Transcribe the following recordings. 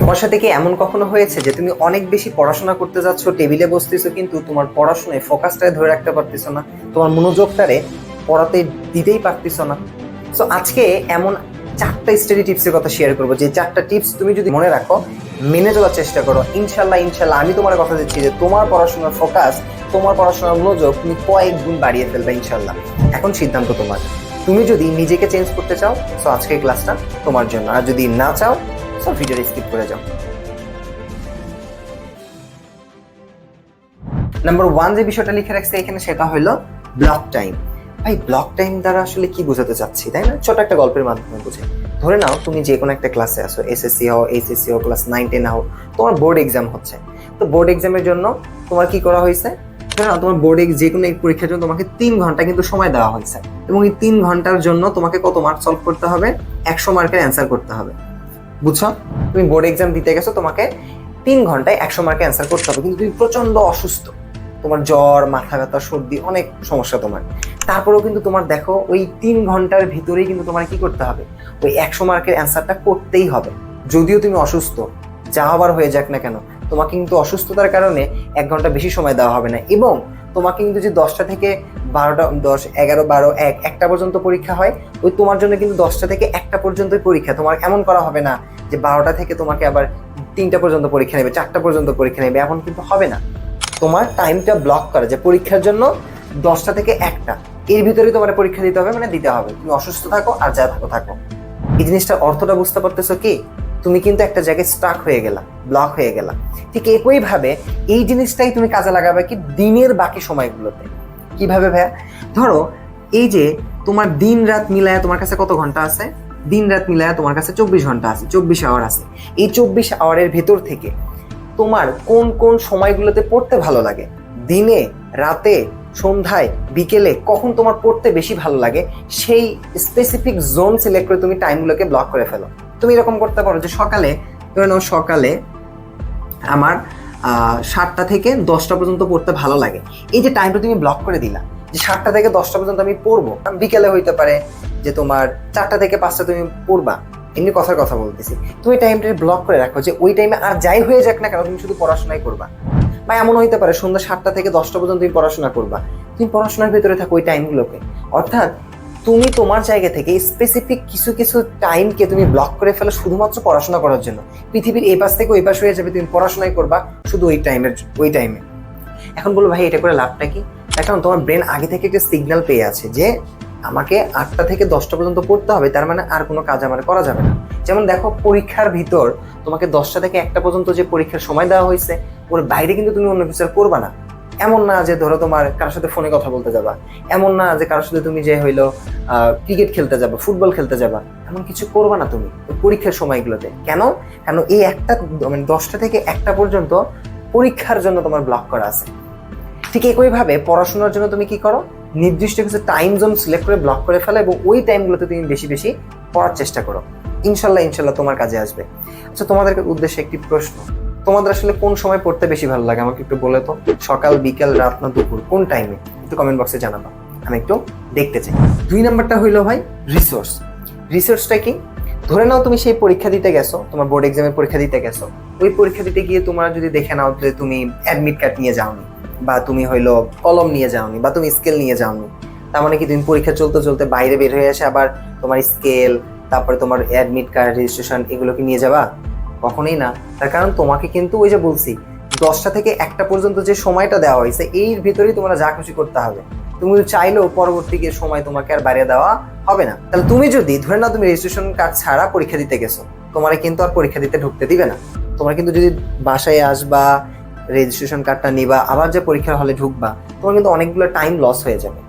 তোমার সাথে কি এমন কখনো হয়েছে যে তুমি অনেক বেশি পড়াশোনা করতে যাচ্ছ, টেবিলে বসতেছো, কিন্তু তোমার পড়াশোনায় ফোকাসটায় ধরে রাখতে পারতেছো না, তোমার মনোযোগটারে পড়াতে দিতেই পারতেছো না। সো আজকে এমন চারটা স্টাডি টিপসের কথা শেয়ার করব, যে চারটা টিপস তুমি যদি মনে রাখো, মেনে চলার চেষ্টা করো। ইনশাল্লাহ ইনশাল্লাহ আমি তোমার কথা দিচ্ছি যে তোমার পড়াশোনার ফোকাস তোমার পড়াশোনার মনোযোগ তুমি কয়েক গুণ বাড়িয়ে ফেলবে ইনশাল্লাহ এখন সিদ্ধান্ত তোমার। তুমি যদি নিজেকে চেঞ্জ করতে চাও সো আজকের ক্লাসটা তোমার জন্য। আর যদি না চাও সো ভিডিওটা স্কিপ করে যাও। নাম্বার ওয়ান যে বিষয়টা লিখে রাখছে এখানে সেটা হলো ব্লক টাইম ভাই ব্লক টাইম দ্বারা আসলে কি বোঝাতে চাচ্ছি, তাই না? ছোট একটা গল্পের মাধ্যমে বুঝে। ধরে নাও তুমি যে কোনো একটা ক্লাসে আসো এসএসসি হও এইচএসসি হও ক্লাস নাইন টেন হও, তোমার বোর্ড এক্সাম হচ্ছে। তো বোর্ড এক্সামের জন্য তোমার কি করা হয়েছে? ধরে নাও তোমার বোর্ডে যে কোনো পরীক্ষার জন্য তোমাকে তিন ঘণ্টা কিন্তু সময় দেওয়া হয়েছে। এবং এই তিন ঘণ্টার জন্য তোমাকে কত মার্ক সলভ করতে হবে? একশো মার্কের অ্যান্সার করতে হবে। বুঝছ? তুমি বোর্ড এক্সাম দিতে গেছো, তোমাকে তিন ঘন্টায় একশো মার্কে অ্যান্সার করতে হবে। কিন্তু তুমি প্রচণ্ড অসুস্থ। তোমার জ্বর, মাথা ব্যথা, সর্দি, অনেক সমস্যা তোমার। তারপরেও কিন্তু তোমার দেখো, ওই তিন ঘণ্টার ভিতরেই কিন্তু তোমার কি করতে হবে? ওই একশো মার্কের অ্যান্সারটা করতেই হবে। যদিও তুমি অসুস্থ, যা হবার হয়ে যাক না কেন, তোমাকে কিন্তু অসুস্থতার কারণে এক ঘণ্টা বেশি সময় দেওয়া হবে না। এবং তোমাকে কিন্তু যে দশটা থেকে বারোটা, দশ, এগারো, বারো, এক, একটা পর্যন্ত পরীক্ষা হয়, ওই তোমার জন্য কিন্তু দশটা থেকে একটা পর্যন্তই পরীক্ষা। তোমার এমন করা হবে না যে বারোটা থেকে তোমাকে আবার তিনটা পর্যন্ত পরীক্ষা নেবে, চারটা পর্যন্ত পরীক্ষা নেবে, এমন কিন্তু হবে না। তোমার টাইমটা ব্লক করা, যে পরীক্ষার জন্য দশটা থেকে একটা, এর ভিতরেই তোমার পরীক্ষা দিতে হবে মানে দিতে হবে। তুমি অসুস্থ থাকো আর যা থাকো থাকো। এই জিনিসটার অর্থটা বুঝতে পারতেছো কি? তুমি কিন্তু একটা জায়গায় স্টাক হয়ে গেলা ব্লক হয়ে গেলা। ঠিক একইভাবে এই জিনিসটাই তুমি কাজে লাগাবে কি দিনের বাকি সময়গুলোতে। কীভাবে ভাইয়া? ধরো, এই যে তোমার দিন রাত মিলায় তোমার কাছে কত ঘণ্টা আছে? দিন রাত মিলায় তোমার কাছে চব্বিশ ঘণ্টা আছে, চব্বিশ আওয়ার আছে। এই চব্বিশ আওয়ারের ভেতর থেকে তোমার কোন কোন সময়গুলোতে পড়তে ভালো লাগে? দিনে, রাতে, সন্ধ্যায়, বিকেলে কখন তোমার পড়তে বেশি ভালো লাগে? সেই স্পেসিফিক জোন সিলেক্ট করে তুমি টাইমগুলোকে ব্লক করে ফেলো। তুমি এরকম করতে পারো যে সকালে, ধরে নাও সকালে আমার সাতটা থেকে দশটা পর্যন্ত পড়তে ভালো লাগে। এই যে টাইমটা তুমি ব্লক করে দিলা, যে সাতটা থেকে দশটা পর্যন্ত আমি পড়ব বিকেলে হইতে পারে যে তোমার চারটা থেকে পাঁচটা তুমি পড়বা, এমনি কথার কথা বলতেছি। তুমি টাইমটা ব্লক করে রাখো যে ওই টাইমে আর যাই হয়ে যাক না কেন, তুমি শুধু পড়াশোনাই করবা। বা এমন হইতে পারে সন্ধ্যা সাতটা থেকে দশটা পর্যন্ত তুমি পড়াশোনা করবা। তুমি পড়াশোনার ভিতরে থাকো ওই টাইমগুলোকে অর্থাৎ তুমি তোমার জায়গা থেকে স্পেসিফিক কিছু কিছু টাইমকে তুমি ব্লক করে ফেলো শুধুমাত্র পড়াশোনা করার জন্য। পৃথিবীর এই পাশ থেকে ওই পাশ হয়ে যাবে, তুমি পড়াশোনাই করবা শুধু ওই টাইমের ওই টাইমে এখন বলো ভাই, এটা করে লাভটা কি? কারণ তোমার ব্রেন আগে থেকে একটা সিগন্যাল পেয়ে আছে যে আমাকে আটটা থেকে দশটা পর্যন্ত পড়তে হবে, তার মানে আর কোনো কাজ আমার করা যাবে না। যেমন দেখো, পরীক্ষার ভিতর তোমাকে দশটা থেকে একটা পর্যন্ত যে পরীক্ষার সময় দেওয়া হয়েছে, ওর বাইরে কিন্তু তুমি অন্য কিছু করবা না। এমন না যে ধরো তোমার কারোর সাথে ফোনে কথা বলতে যাবা। এমন না যে কারোর সাথে তুমি যে হইল ক্রিকেট খেলতে যাবা ফুটবল খেলতে যাবা, এমন কিছু করবা না তুমি পরীক্ষার সময়গুলোতে। কেন? কেন এই একটা মানে দশটা থেকে একটা পর্যন্ত পরীক্ষার জন্য তোমার ব্লক করা আছে। ঠিক একইভাবে পড়াশোনার জন্য তুমি কি করো? নির্দিষ্ট কিছু টাইম জোন সিলেক্ট করে ব্লক করে ফেলো এবং ওই টাইমগুলোতে তুমি বেশি বেশি পড়ার চেষ্টা করো। ইনশাল্লাহ ইনশাল্লাহ তোমার কাজে আসবে। আচ্ছা তোমাদের উদ্দেশ্যে একটি প্রশ্ন। তোমাদের আসলে কোন সময় পড়তে বেশি ভালো লাগে? আমাকে একটু বলে তো। সকাল, বিকাল, রাত না দুপুর, কোন টাইমে একটু কমেন্ট বক্সে জানাবা। আমি একটু দেখতে চাই। দুই নাম্বারটা হইল ভাই রিসোর্স রিসোর্সটা কি? ধরে নাও তুমি সেই পরীক্ষা দিতে গেছো, তোমার বোর্ড এক্সামের পরীক্ষা দিতে গেছো। ওই পরীক্ষা দিতে গিয়ে তোমরা যদি দেখে নাও যে তুমি অ্যাডমিট কার্ড নিয়ে যাওনি, বা তুমি হইল কলম নিয়ে যাওনি, বা তুমি স্কেল নিয়ে যাওনি, তার মানে কি তুমি পরীক্ষা চলতে চলতে বাইরে বের হয়ে আসে আবার তোমার স্কেল তারপরে তোমার অ্যাডমিট কার্ড রেজিস্ট্রেশন এগুলো কি নিয়ে যাবা? কখনোই না। তার কারণ তোমাকে কিন্তু ওই যে বলছি, দশটা থেকে একটা পর্যন্ত যে সময়টা দেওয়া হয়েছে, এর ভিতরেই তোমরা যা খুশি করতে হবে। তুমি চাইলেও পরবর্তী সময় তোমাকে আর বাইরে দেওয়া হবে না। তাহলে তুমি যদি, ধরে নাও তুমি রেজিস্ট্রেশন কার্ড ছাড়া পরীক্ষা দিতে গেছো, তোমার কিন্তু আর পরীক্ষা দিতে ঢুকতে দিবে না। তোমার কিন্তু যদি বাসায় আসবা রেজিস্ট্রেশন কার্ডটা নিবা, আবার যে পরীক্ষার হলে ঢুকবা, তোমার কিন্তু অনেকগুলো টাইম লস হয়ে যাবে।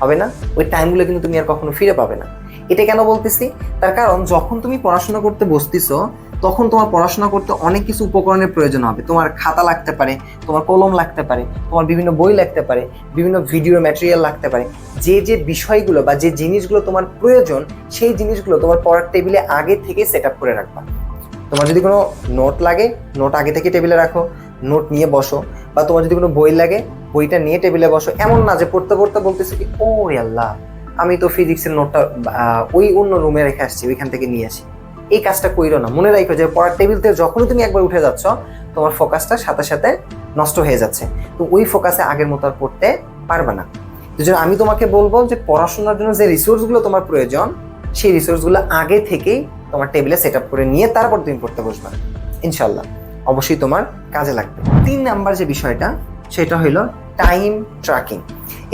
হবে না? ওই টাইমগুলো কিন্তু তুমি আর কখনো ফিরে পাবে না। এটা কেন বলতেছি? তার কারণ যখন তুমি পড়াশোনা করতে বসতিছো, তখন তোমার পড়াশোনা করতে অনেক কিছু উপকরণের প্রয়োজন হবে। তোমার খাতা লাগতে পারে, তোমার কলম লাগতে পারে, তোমার বিভিন্ন বই লাগতে পারে, বিভিন্ন ভিডিও ম্যাটেরিয়াল লাগতে পারে। যে যে বিষয়গুলো বা যে জিনিসগুলো তোমার প্রয়োজন, সেই জিনিসগুলো তোমার পড়ার টেবিলে আগে থেকে সেট আপ করে রাখবা। তোমার যদি কোনো নোট লাগে নোট আগে থেকে টেবিলে রাখো নোট নিয়ে বসো, বা তোমার যদি কোনো বই লাগে, বইটা নিয়ে টেবিলে বসো, এমন না যে পড়তে পড়তে বলতেছে কি ও আল্লাহ! আমি তো ফিজিক্সের নোটটা ওই অন্য রুমে রেখে আসছি, ওইখান থেকে নিয়ে আসি। এই কাজটা কইরো না, মনে রাখো যে পড়ার টেবিল থেকে যখনই তুমি একবার উঠে যাচ্ছ, তোমার ফোকাসটা সাথে সাথে নষ্ট হয়ে যাচ্ছে। তো ওই ফোকাসে আগের মতো আর পড়তে পারবে না। এই আমি তোমাকে বলব যে পড়াশোনার জন্য যে রিসোর্সগুলো তোমার প্রয়োজন, সেই রিসোর্সগুলো আগে থেকেই তোমার টেবিলে সেট করে নিয়ে তারপর তুমি পড়তে বসবে। ইনশাল্লাহ অবশ্যই তোমার কাজে লাগবে। তিন নাম্বার যে বিষয়টা, সেটা হলো টাইম ট্র্যাকিং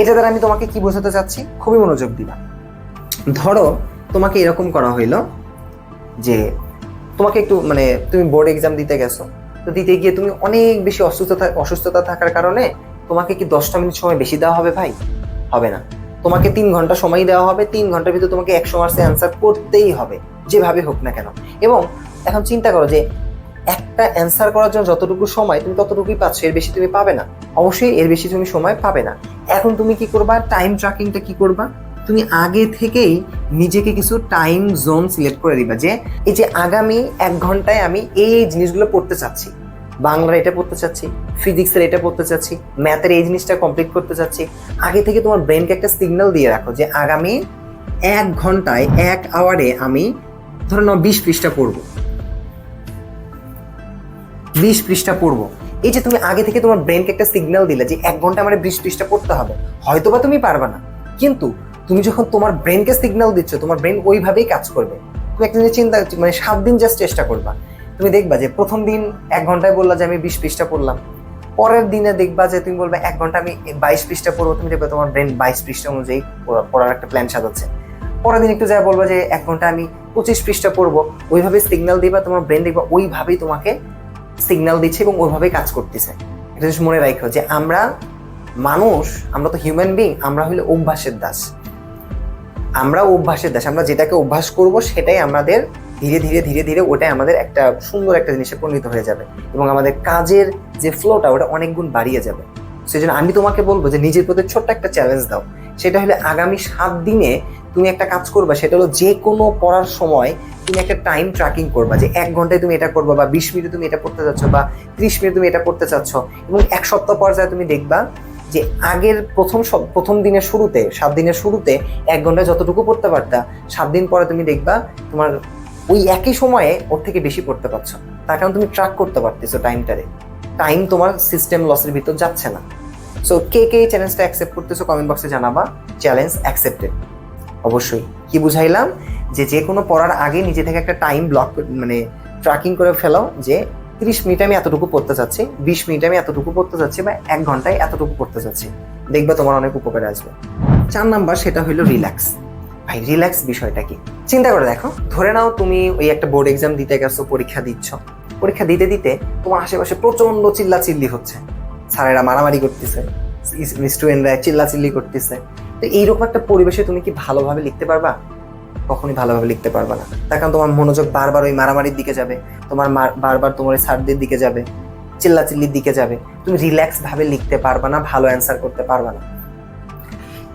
এটা দ্বারা আমি তোমাকে কি বোঝাতে চাচ্ছি? খুবই মনোযোগ দিবা। ধরো, তোমাকে এরকম করা হইল যে, তোমাকে একটু মানে তুমি বোর্ড এক্সাম দিতে গেছো। তো দিতে গিয়ে তুমি অনেক বেশি অসুস্থতা অসুস্থতা থাকার কারণে তোমাকে কি দশটা মিনিট সময় বেশি দেওয়া হবে ভাই? হবে না। তোমাকে তিন ঘণ্টা সময় দেওয়া হবে, তিন ঘণ্টার ভিতরে তোমাকে একশো মার্কসে অ্যান্সার করতেই হবে, যেভাবে হোক না কেন। এবং এখন চিন্তা করো যে একটা অ্যান্সার করার জন্য যতটুকু সময় তুমি ততটুকুই পাচ্ছ, এর বেশি তুমি পাবে না। অবশ্যই এর বেশি তুমি সময় পাবে না। এখন তুমি কি করবা? টাইম ট্র্যাকিংটা কি করবা? তুমি আগে থেকেই নিজেকে কিছু টাইম জোন সিলেক্ট করে দিবা যে, এই যে আগামী এক ঘন্টায় আমি এই জিনিসগুলো পড়তে চাচ্ছি। বাংলার এটা পড়তে চাচ্ছি ফিজিক্সের এটা পড়তে চাচ্ছি ম্যাথের এই জিনিসটা কমপ্লিট করতে চাচ্ছি। আগে থেকে তোমার ব্রেনকে একটা সিগন্যাল দিয়ে রাখো যে, আগামী এক ঘন্টায় এক আওয়ারে আমি ধরো বিশ পৃষ্ঠা পড়ব। বিশ পৃষ্ঠা পড়ব। এই যে তুমি আগে থেকে তোমার ব্রেনকে একটা সিগন্যাল দিলে যে এক ঘণ্টা আমার বিশ পৃষ্ঠা পড়তে হবে হয়তো বা তুমি পারবে না। কিন্তু তুমি যখন তোমার ব্রেনকে সিগন্যাল দিচ্ছ, তোমার ব্রেন ওইভাবেই কাজ করবে। তুমি একটা জিনিস চিন্তা মানে সাত দিন জাস্ট চেষ্টা করবা। তুমি দেখবা যে প্রথম দিন এক ঘন্টায় বললা যে আমি বিশ পৃষ্ঠা পড়লাম। পরের দিনে দেখবা যে তুমি বলবে এক ঘণ্টা আমি বাইশ পৃষ্ঠা পড়ব। তুমি দেখবে তোমার ব্রেন বাইশ পৃষ্ঠা অনুযায়ী পড়ার একটা প্ল্যান সাজাচ্ছে। পরের দিন একটু যা বলব যে এক ঘণ্টা আমি পঁচিশ পৃষ্ঠা পড়ব। ওইভাবে সিগন্যাল দিবা, তোমার ব্রেন দেখবা ওইভাবেই তোমাকে সিগন্যাল দিচ্ছে এবং ওইভাবেই কাজ করতেছে। এটা just মনে রাখো যে আমরা মানুষ, আমরা তো হিউম্যান বিং আমরা হইলে অভ্যাসের দাস। আমরা অভ্যাসের দাস, আমরা যেটাকে অভ্যাস করব সেটাই আমাদের ধীরে ধীরে ধীরে ধীরে ওটাই আমাদের একটা সুন্দর একটা জিনিসে পরিণত হয়ে যাবে এবং আমাদের কাজের যে ফ্লোটা ওটা অনেক গুণ বাড়িয়ে যাবে। সেই জন্য আমি তোমাকে বলব যে নিজের প্রতি ছোট্ট একটা চ্যালেঞ্জ দাও। সেটা হলে আগামী সাত দিনে তুমি একটা কাজ করবা, সেটা হলো যে কোনো পড়ার সময় তুমি একটা টাইম ট্র্যাকিং করবা যে এক ঘন্টায় তুমি এটা করবা বা বিশ মিনিটে তুমি এটা পড়তে চাচ্ছ বা ত্রিশ মিনিট তুমি এটা পড়তে চাচ্ছ এবং এক সপ্তাহ পর্যায়ে তুমি দেখবা যে আগের প্রথম প্রথম দিনের শুরুতে, সাত দিনের শুরুতে এক ঘন্টায় যতটুকু পড়তে পারতা, সাত দিন পরে তুমি দেখবা তোমার ওই একই সময়ে ওর থেকে বেশি পড়তে পারছ। তার কারণ তুমি ট্র্যাক করতে পারতেছো টাইমটারে টাইম তোমার সিস্টেম লসের ভিতর যাচ্ছে না। সো কে কে এই চ্যালেঞ্জটা অ্যাকসেপ্ট করতেছো কমেন্ট বক্সে জানাবা চ্যালেঞ্জ অ্যাকসেপ্টেড অবশ্যই, কি বুঝাইলাম? যে যে কোনো পড়ার আগে নিজে থেকে একটা টাইম ব্লক মানে ট্র্যাকিং করে ফেলাও যে তিরিশ মিনিটে আমি এতটুকু পড়তে চাচ্ছি, বিশ মিনিটে আমি এতটুকু পড়তে চাচ্ছি বা এক ঘন্টায় এতটুকু পড়তে চাচ্ছি। দেখবে তোমার অনেক উপকারে আসবে। চার নাম্বার সেটা হলো রিল্যাক্স ভাই রিল্যাক্স বিষয়টা কি? চিন্তা করে দেখো, ধরে নাও তুমি ওই একটা বোর্ড এক্সাম দিতে গেছো, পরীক্ষা দিচ্ছ। পরীক্ষা দিতে দিতে তোমার আশেপাশে প্রচণ্ড চিল্লা চিল্লি হচ্ছে। স্যারেরা মারামারি করতেছে স্টুডেন্টরা চিল্লা চিল্লি করতেছে। তো এইরকম একটা পরিবেশে তুমি কি ভালোভাবে লিখতে পারবা? কখনই ভালোভাবে লিখতে পারবা না। তার কারণ তোমার মনোযোগ বারবার ওই মারামারির দিকে যাবে, তোমার বারবার তোমার ওই স্যারদের দিকে যাবে চিল্লা চিল্লির দিকে যাবে। তুমি রিল্যাক্স ভাবে লিখতে পারবা না, ভালো অ্যান্সার করতে পারবা না।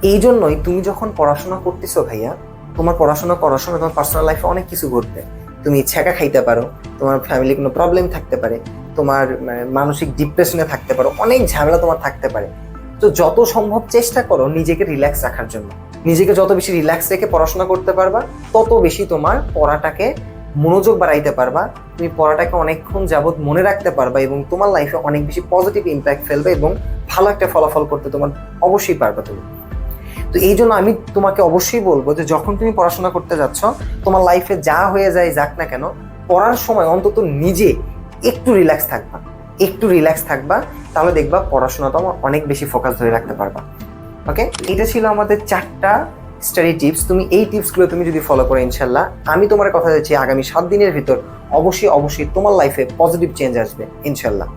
এই জন্যই তুমি যখন পড়াশোনা করতেছো ভাইয়া, তোমার পড়াশোনা করার সময় তোমার পার্সোনাল লাইফে অনেক কিছু ঘটবে। তুমি ছ্যাঁকা খাইতে পারো, তোমার ফ্যামিলি কোনো প্রবলেম থাকতে পারে। তোমার মানে, মানসিক ডিপ্রেশনে থাকতে পারো অনেক ঝামেলা তোমার থাকতে পারে। তো যত সম্ভব চেষ্টা করো নিজেকে রিল্যাক্স রাখার জন্য। নিজেকে যত বেশি রিল্যাক্স রেখে পড়াশোনা করতে পারবা তত বেশি তোমার পড়াটাকে মনোযোগ বাড়াইতে পারবা। তুমি পড়াটাকে অনেকক্ষণ যাবৎ মনে রাখতে পারবা এবং তোমার লাইফে অনেক বেশি পজিটিভ ইম্প্যাক্ট ফেলবে এবং ভালো একটা ফলাফল করতে তোমার অবশ্যই পারবা তুমি। তো এই জন্য আমি তোমাকে অবশ্যই বলব যে যখন তুমি পড়াশোনা করতে যাচ্ছ তোমার লাইফে যা হয়ে যায় যাক না কেন পড়ার সময় অন্তত নিজে একটু রিল্যাক্স থাকবা। একটু রিল্যাক্স থাকবা, তাহলে দেখবা পড়াশোনাটা আমার অনেক বেশি ফোকাস ধরে রাখতে পারবা। ওকে এটা ছিল আমাদের চারটা স্টাডি টিপস তুমি এই টিপসগুলো তুমি যদি ফলো করো ইনশাল্লাহ আমি তোমার কথা দিচ্ছি আগামী সাত দিনের ভিতর। অবশ্যই অবশ্যই তোমার লাইফে পজিটিভ চেঞ্জ আসবে ইনশাল্লাহ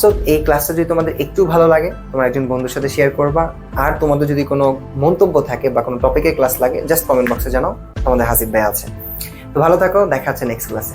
সো এই ক্লাসটা যদি তোমাদের একটু ভালো লাগে, তোমার একজন বন্ধুর সাথে শেয়ার করবা। আর তোমাদের যদি কোনো মন্তব্য থাকে বা কোনো টপিকের ক্লাস লাগে জাস্ট কমেন্ট বক্সে জানাও। তোমাদের হাসিব ভাই আছে। তো ভালো থাকো, দেখা হচ্ছে নেক্সট ক্লাসে